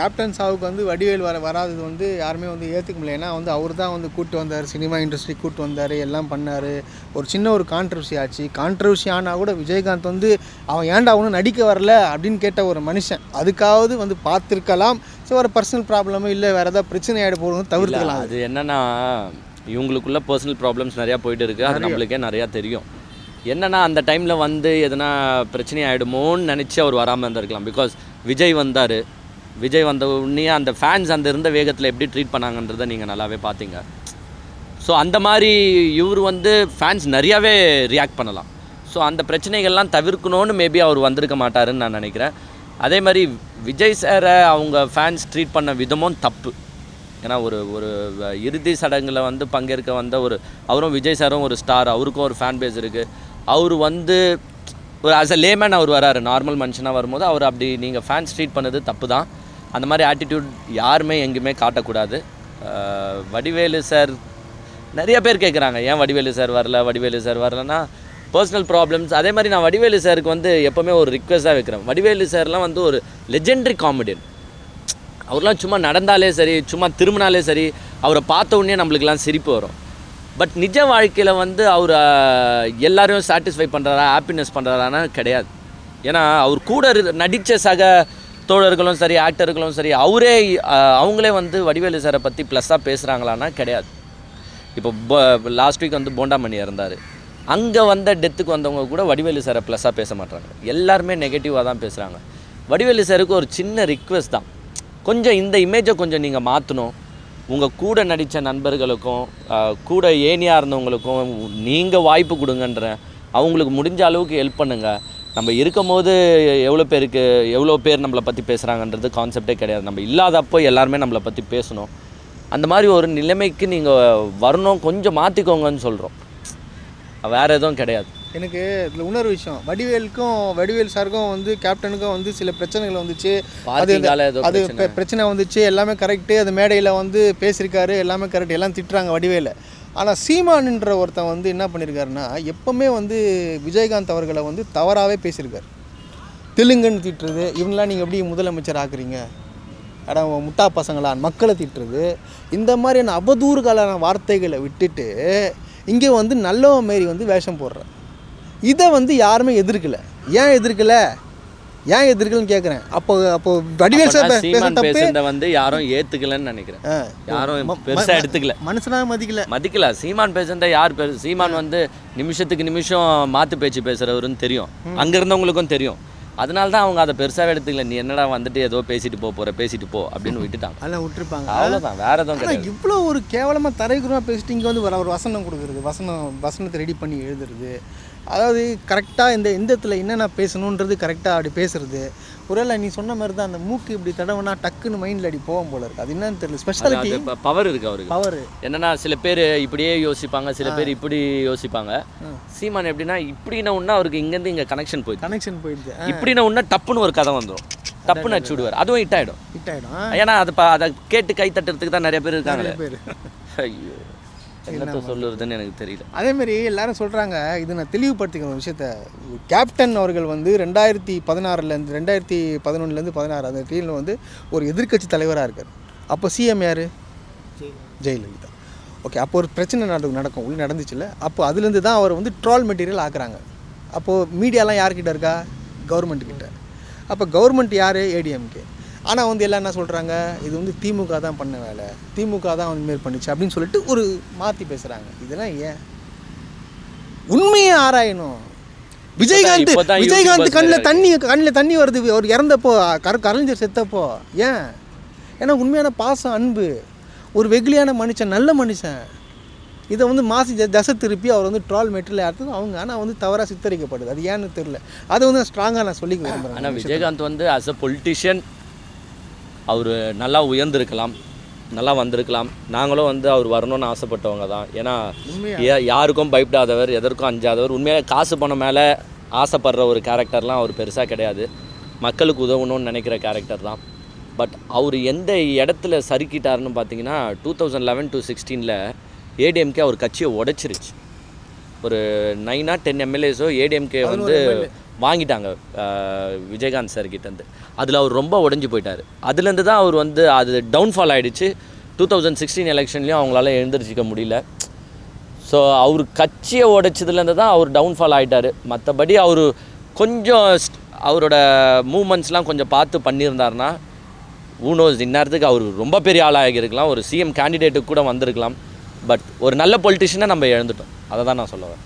Captain சாவுக்கு வந்து வடிவேல் வர வராதது வந்து யாருமே வந்து ஏற்றுக்க முடியல. ஏன்னா வந்து அவர் தான் வந்து கூட்டு வந்தார் சினிமா இண்டஸ்ட்ரி கூட்டு வந்தார் எல்லாம் பண்ணார். ஒரு சின்ன ஒரு கான்ட்ரவர்சி ஆச்சு. கான்ட்ரவர்சி ஆனால் கூட விஜயகாந்த் வந்து அவன் ஏன்டா அவனும் நடிக்க வரல? அப்படின்னு கேட்ட ஒரு மனுஷன். அதுக்காவது வந்து பார்த்துருக்கலாம். ஸோ ஒரு பர்சனல் ப்ராப்ளமோ இல்லை. வேறு ஏதாவது பிரச்சனை ஆகிட போகிறது தவிர்த்துக்கலாம். அது என்னன்னா இவங்களுக்குள்ள பர்சனல் ப்ராப்ளம்ஸ் நிறையா போயிட்டு இருக்கு. அது நம்மளுக்கே நிறையா தெரியும். என்னன்னா அந்த டைமில் வந்து எதனா பிரச்சனை ஆகிடுமோன்னு நினச்சி அவர் வராமல் இருந்திருக்கலாம். பிகாஸ் விஜய் வந்தார். விஜய் வந்த உடனே அந்த ஃபேன்ஸ் அந்த இருந்த வேகத்தில் எப்படி ட்ரீட் பண்ணாங்கன்றதை நீங்கள் நல்லாவே பார்த்தீங்க ஸோ அந்த மாதிரி இவர் வந்து ஃபேன்ஸ் நிறையாவே ரியாக்ட் பண்ணலாம். ஸோ அந்த பிரச்சனைகள்லாம் தவிர்க்கணும்னு மேபி அவர் வந்திருக்க மாட்டாருன்னு நான் நினைக்கிறேன். அதே மாதிரி விஜய் சாரை அவங்க ஃபேன்ஸ் ட்ரீட் பண்ண விதமும் தப்பு. ஏன்னா ஒரு ஒரு இறுதி சடங்கில் வந்து பங்கேற்க வந்த ஒரு அவரும் விஜய் சாரும் ஒரு ஸ்டார் அவருக்கும் ஒரு ஃபேன் பேஸ் இருக்குது அவர் வந்து ஒரு ஆஸ் அ லேமேன் அவர் வராரு நார்மல் மனுஷனாக வரும்போது அவர் அப்படி நீங்கள் ஃபேன்ஸ் ட்ரீட் பண்ணது தப்பு தான் அந்த மாதிரி ஆட்டிடியூட் யாருமே எங்கேயுமே காட்டக்கூடாது. வடிவேலு சார் நிறைய பேர் கேட்குறாங்க ஏன் வடிவேலு சார் வரல? வடிவேலு சார் வரலன்னா பர்சனல் ப்ராப்ளம்ஸ் அதே மாதிரி நான் வடிவேலு சாருக்கு வந்து எப்போவுமே ஒரு ரிக்வெஸ்ட்டாக வைக்கிறேன். வடிவேலு சார்லாம் வந்து ஒரு லெஜெண்டரி காமெடியன் அவர்லாம் சும்மா நடந்தாலே சரி சும்மா திரும்பினாலே சரி அவரை பார்த்த உடனே நம்மளுக்கெல்லாம் சிரிப்பு வரும். பட் நிஜ வாழ்க்கையில் வந்து அவர் எல்லோரையும் எல்லாரையும் சாட்டிஸ்ஃபை பண்ணுறாரா ஹாப்பினஸ் பண்ணுறாரானா கிடையாது. ஏன்னா அவர் கூட இரு நடித்த சக தோழர்களும் சரி ஆக்டர்களும் சரி அவரே அவங்களே வந்து வடிவேலு சாரை பற்றி ப்ளஸ்ஸாக பேசுகிறாங்களான்னா கிடையாது. இப்போ லாஸ்ட் வீக் வந்து போண்டாமணி இறந்தார் அங்கே வந்த டெத்துக்கு வந்தவங்க கூட வடிவேலு சாரை ப்ளஸ்ஸாக பேச மாட்டாங்க எல்லாருமே நெகட்டிவாக தான் பேசுகிறாங்க வடிவேலு சாருக்கு ஒரு சின்ன ரிக்வெஸ்ட் தான். கொஞ்சம் இந்த இமேஜை கொஞ்சம் நீங்கள் மாற்றணும் உங்கள் கூட நடித்த நண்பர்களுக்கும் கூட ஏனியாக இருந்தவங்களுக்கும் நீங்கள் வாய்ப்பு கொடுங்கன்றேன். அவங்களுக்கு முடிஞ்ச அளவுக்கு ஹெல்ப் பண்ணுங்கள் நம்ம இருக்கும் போது எவ்வளோ பேருக்கு எவ்வளோ பேர் நம்மளை பற்றி பேசுகிறாங்கன்றது கான்செப்டே கிடையாது. நம்ம இல்லாதப்போ எல்லாருமே நம்மளை பற்றி பேசணும். அந்த மாதிரி ஒரு நிலைமைக்கு நீங்கள் வரணும் கொஞ்சம் மாற்றிக்கோங்கன்னு சொல்கிறோம் வேறு எதுவும் கிடையாது. எனக்கு இதில் இன்னொரு விஷயம். வடிவேலுக்கும் வடிவேல் சாருக்கும் வந்து கேப்டனுக்கும் வந்து சில பிரச்சனைகள் வந்துச்சு. அது பிரச்சனை. வந்துச்சு. எல்லாமே கரெக்டு அது மேடையில் வந்து பேசியிருக்காரு. எல்லாமே கரெக்ட் எல்லாம் திட்டுறாங்க வடிவேல. ஆனால் சீமான்ன்ற ஒருத்தன் வந்து என்ன பண்ணியிருக்காருன்னா எப்பவுமே வந்து விஜயகாந்த் அவர்களை வந்து தவறாகவே பேசியிருக்காரு. தெலுங்குன்னு திட்டுறது இவங்களாம் நீங்கள் எப்படி முதலமைச்சர் ஆக்குறீங்க? அட முட்டா பசங்களான் மக்களை திட்டுறது. இந்த மாதிரியான அவதூறுகளான வார்த்தைகளை விட்டுட்டு இங்கே வந்து நல்லவன் மாரி வந்து வேஷம் போடுறார். இதை வந்து யாருமே எதிர்க்கலை. ஏன் எதிர்க்கலை? ஏன் எதிர்க்கலன்னு கேட்குறேன் அப்போ அப்போ வடிவேல் சார் பேசுறத வந்து யாரும் ஏத்துக்கலன்னு நினைக்கிறேன். யாரும் ம- பெருசா ம- எடுத்துக்கல மனுஷனாக மதிக்கல. மதிக்கல. சீமான் பேசுறத யார் பேசு சீமான் வந்து நிமிஷத்துக்கு நிமிஷம் மாத்து பேச்சு பேசுறவருன்னு தெரியும். அங்க இருந்தவங்களுக்கும் தெரியும். அதனால தான் அவங்க அதை பெருசாவே எடுத்துக்கல. நீ என்னடா வந்துட்டு ஏதோ பேசிட்டு போ போற பேசிட்டு போ அப்படின்னு விட்டுட்டாங்க. அதெல்லாம் விட்டுருப்பாங்க. அவ்வளவுதான். வேற எதுவும் கிடையாது. இவ்வளோ ஒரு கேவலமாக தரைக்குறமாக பேசிட்டு இங்கே வந்து ஒரு வசனம் கொடுக்குறது வசனம் வசனத்தை ரெடி பண்ணி எழுதுறது அதாவது கரெக்டாக இந்த இடத்துல என்னென்ன பேசணுன்றது கரெக்டாக அப்படி பேசுறது. ஒருவேளை நீ சொன்ன மாதிரி தான் அந்த மூக்கு இப்படி தடவுனா டக்குன்னு மைண்டில் அடி போகும் போல இருக்கு. அது என்னன்னு தெரியல. ஸ்பெஷாலிட்டி பவர் இருக்கு அவருக்கு. பவர் என்னன்னா சில பேர் இப்படியே யோசிப்பாங்க சில பேர் இப்படி யோசிப்பாங்க. சீமான் எப்படின்னா இப்படின்னா ஒன்னா அவருக்கு இங்கேருந்து இங்கே கனெக்ஷன் போயிடுது. கனெக்ஷன் போயிடுது. இப்படின்னா ஒன்னா டப்புன்னு ஒரு கதை வந்துடும் டப்புன்னு அடிச்சு விடுவார் அதுவும் ஹிட் ஆயிடும். ஹிட் ஆகிடும் ஏன்னா அது அதை கேட்டு கை தட்டுறதுக்கு தான் நிறைய பேர் இருக்காங்களே. பேர். ஐயோ. என்னத்த சொல்லுறதுன்னு எனக்கு தெரியல. அதேமாரி எல்லாரும் சொல்கிறாங்க இது நான் தெளிவுபடுத்திக்கிற ஒரு விஷயத்த. கேப்டன் அவர்கள் வந்து ரெண்டாயிரத்தி பதினாறுலேருந்து ரெண்டாயிரத்தி பதினொன்றுலேருந்து பதினாறு அந்த டீமில் வந்து ஒரு எதிர்க்கட்சி தலைவராக இருக்கார். அப்போ சிஎம் யார்? ஜெயலலிதா. ஓகே அப்போ ஒரு பிரச்சனை நடக்கும் நடக்கும் உள்ள நடந்துச்சுல்ல. அப்போ அதுலேருந்து தான் அவர் வந்து ட்ரால் மெட்டீரியல் ஆக்குறாங்க. அப்போது மீடியாலாம் யார்கிட்ட இருக்கா? கவர்மெண்ட் கிட்ட. அப்போ கவர்மெண்ட் யார்? ஏடிஎம்கே ஆனால் வந்து எல்லாம் என்ன சொல்கிறாங்க இது வந்து திமுக தான் பண்ண வேலை. திமுக தான் வந்து மாரி பண்ணுச்சு அப்படின்னு சொல்லிட்டு ஒரு மாற்றி பேசுகிறாங்க இதெல்லாம் ஏன்? உண்மையை ஆராயணும். விஜயகாந்த் விஜயகாந்த் கண்ணில் தண்ணி கண்ணில் தண்ணி வருது. அவர் இறந்தப்போ கர கலைஞர் செத்தப்போ. ஏன்? ஏன்னா உண்மையான பாசம் அன்பு. ஒரு வெகுளியான மனுஷன் நல்ல மனுஷன். இதை வந்து மாசி தசை திருப்பி அவர் வந்து ட்ரால் மெட்டீரியல் ஆடுறது அவங்க ஆனால் வந்து தவறாக சித்தரிக்கப்படுது. அது ஏன்னு தெரியல. அதை வந்து ஸ்ட்ராங்காக நான் சொல்லிக்க விரும்புகிறேன் ஆனால் விஜயகாந்த் வந்து அஸ் அ பொலிட்டிஷியன் அவர் நல்லா உயர்ந்திருக்கலாம் நல்லா வந்திருக்கலாம். நாங்களும் வந்து அவர் வரணும்னு ஆசைப்பட்டவங்க தான். ஏன்னா யாருக்கும் பயப்படாதவர் எதற்கும் அஞ்சாதவர். உண்மையாக காசு பணம் மேலே ஆசைப்படுற ஒரு கேரக்டர்லாம் அவர் பெருசாக கிடையாது. மக்களுக்கு உதவணும்னு நினைக்கிற கேரக்டர் தான். பட் அவர் எந்த இடத்துல சறுக்கிட்டாருன்னு பார்த்தீங்கன்னா டூ தௌசண்ட் லெவன் டு சிக்ஸ்டீனில் ஏடிஎம்கே அவர் கட்சியை உடைச்சிருச்சு. ஒரு நைனா டென் எம்எல்ஏஸோ ஏடிஎம்கே வந்து வாங்கிட்டாங்க விஜயகாந்த் சார் கிட்டேருந்து அதில் அவர் ரொம்ப உடஞ்சி போயிட்டார். அதுலேருந்து தான் அவர் வந்து அது டவுன்ஃபால் ஆகிடுச்சு டூ தௌசண்ட் சிக்ஸ்டீன் எலெக்ஷன்லேயும் அவங்களால எழுந்திரிச்சிக்க முடியல. ஸோ அவர் கட்சியை உடைச்சதுலேருந்து தான் அவர் டவுன்ஃபால் ஆகிட்டார் மற்றபடி அவர் கொஞ்சம் அவரோட மூமெண்ட்ஸ்லாம் கொஞ்சம் பார்த்து பண்ணியிருந்தாருன்னா ஊனோஸ் இந்நேரத்துக்கு அவர் ரொம்ப பெரிய ஆளாக இருக்கலாம் ஒரு சிஎம் கேண்டிடேட்டுக்கு கூட வந்திருக்கலாம். பட் ஒரு நல்ல பொலிட்டிஷியனை நம்ம இழந்துட்டோம். அதை தான் நான் சொல்லுவேன்